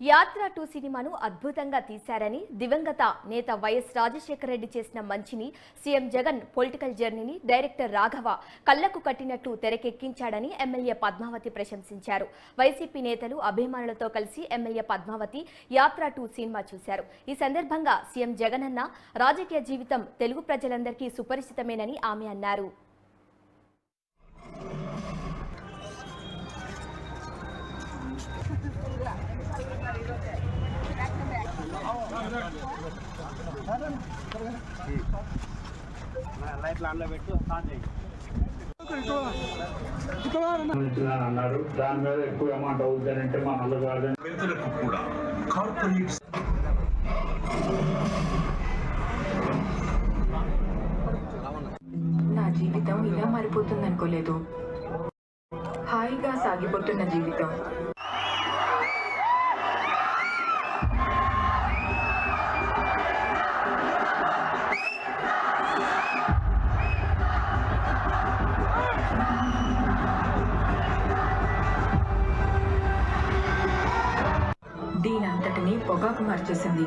యాత్ర టూ సినిమాను అద్భుతంగా తీశారని దివంగత నేత వైఎస్ రాజశేఖర రెడ్డి చేసిన మంచిని సీఎం జగన్ పొలిటికల్ జర్నీని డైరెక్టర్ రాఘవ కళ్ళకు కట్టినట్టు తెరకెక్కించాడని ఎమ్మెల్యే పద్మావతి ప్రశంసించారు. వైసీపీ నేతలు అభిమానులతో కలిసి ఎమ్మెల్యే పద్మావతి యాత్ర టూ సినిమా చూశారు. ఈ సందర్భంగా సీఎం జగన్ అన్న రాజకీయ జీవితం తెలుగు ప్రజలందరికీ సుపరిచితమేనని ఆమె అన్నారు. లైట్లు ఆన్లో పెట్టు చేయి అన్నారు. దాని మీద ఎక్కువ అమౌంట్ అవుతుందని అంటే మా నల్ల కాదని పెద్దలకు కూడా కార్పొరేట్ నా జీవితం ఇలా మారిపోతుందనుకోలేదు. హాయిగా సాగిపోతున్న జీవితం. దీనంతటిని పొగాకు మార్చేసింది.